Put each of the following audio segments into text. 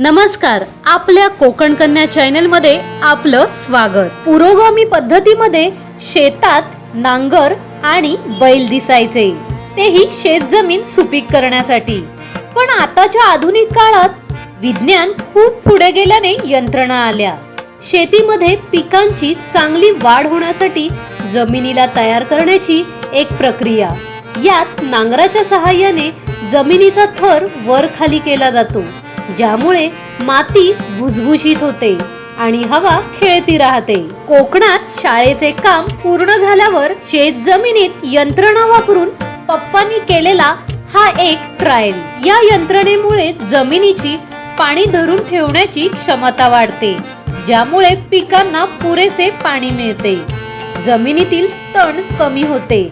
नमस्कार आपल्या कोकण कन्या चॅनलमध्ये आपलं स्वागत. पुरोगामी पद्धतीमध्ये शेतात नांगर आणि बैल दिसायचे. तेही शेतजमीन सुपीक करण्यासाठी. पण आताच्या आधुनिक काळात विज्ञान खूप पुढे गेल्याने यंत्रणा आल्या. शेतीमध्ये पिकांची चांगली वाढ होण्यासाठी जमिनीला तयार करण्याची एक प्रक्रिया. यात नांगराच्या सहाय्याने जमिनीचा थर वर खाली केला जातो. ज्यामुळे माती भुसभुशीत होते आणि हवा खेळती राहते. कोकणात शाळेचे काम पूर्ण झाल्यावर शेत जमिनीत यंत्रणा वापरून पप्पांनी केलेला हा एक ट्रायल या यंत्रणेमुळे जमिनीची पाणी धरून ठेवण्याची क्षमता वाढते ज्यामुळे पिकांना पुरेसे पाणी मिळते. जमिनीतील तण कमी होते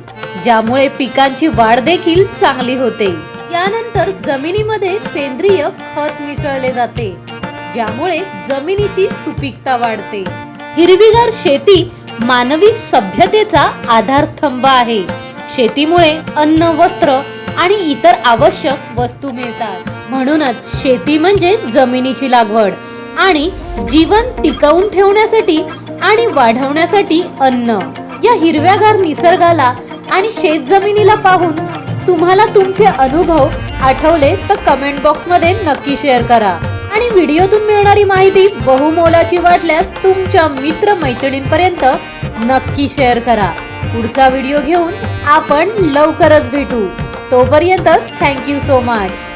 ज्यामुळे पिकांची वाढ देखील चांगली होते. यानंतर जमिनीमध्ये सेंद्रिय खत मिसळले जाते ज्यामुळे जमिनीची सुपीकता वाढते. हिरवीगार शेती मानवी सभ्यतेचा आधारस्तंभ आहे. शेतीमुळे अन्न वस्त्र आणि इतर आवश्यक वस्तू मिळतात. म्हणूनच शेती म्हणजे जमिनीची लागवड आणि जीवन टिकवून ठेवण्यासाठी आणि वाढवण्यासाठी अन्न. या हिरव्यागार निसर्गाला आणि शेत जमिनीला पाहून तुम्हाला तुमचे अनुभव आठवले तर कमेंट बॉक्समध्ये नक्की शेअर करा. आणि व्हिडिओतून मिळणारी माहिती बहुमोलाची वाटल्यास तुमच्या मित्र मैत्रिणींपर्यंत नक्की शेअर करा. पुढचा व्हिडिओ घेऊन आपण लवकरच भेटू. तोपर्यंत थँक्यू सो मच